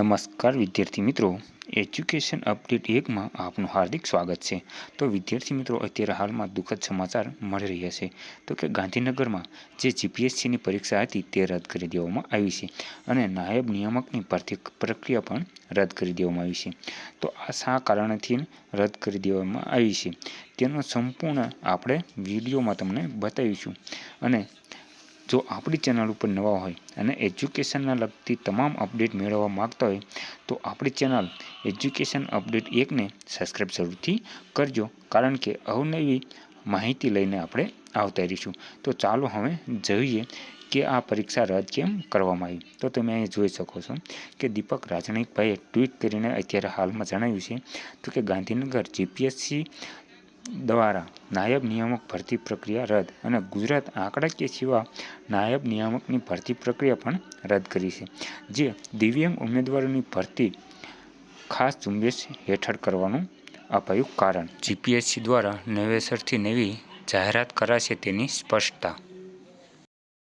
નમસ્કાર વિદ્યાર્થી મિત્રો. એજ્યુકેશન અપડેટ એકમાં આપનું હાર્દિક સ્વાગત છે. તો વિદ્યાર્થી મિત્રો, અત્યારે હાલમાં દુઃખદ સમાચાર મળી રહ્યા છે. તો કે ગાંધીનગરમાં જે જીપીએસસીની પરીક્ષા હતી તે રદ કરી દેવામાં આવી છે અને નાયબ નિયામકની ભરતી પ્રક્રિયા પણ રદ કરી દેવામાં આવી છે. તો આ શા કારણથી રદ કરી દેવામાં આવી છે? તેનો સંપૂર્ણ આપણે વિડીયોમાં તમને બતાવીશું. અને જો આપણી ચેનલ ઉપર નવા હોય અને એજ્યુકેશનના લગતી તમામ અપડેટ મેળવવા માગતા હોય, તો આપણી ચેનલ એજ્યુકેશન અપડેટ એકને સબસ્ક્રાઈબ જરૂરથી કરજો. કારણ કે અવનવી માહિતી લઈને આપણે આવતા રહીશું. તો ચાલો હવે જોઈએ કે આ પરીક્ષા રદ કેમ કરવામાં આવી? તો તમે અહીં જોઈ શકો છો કે દીપક રાજણીકભાઈએ ટ્વીટ કરીને અત્યારે હાલમાં જણાવ્યું છે તો કે ગાંધીનગર જીપીએસસી દ્વારા નાયબ નિયામક ભરતી પ્રક્રિયા રદ અને ગુજરાત આંકડાકીય સેવા નાયબ નિયામકની ભરતી પ્રક્રિયા પણ રદ કરી છે, જે દિવ્યાંગ ઉમેદવારોની ભરતી ખાસ ઝુંબેશ હેઠળ કરવાનું અપાયું કારણ. જીપીએસસી દ્વારા નવેસરથી નવી જાહેરાત કરાશે તેની સ્પષ્ટતા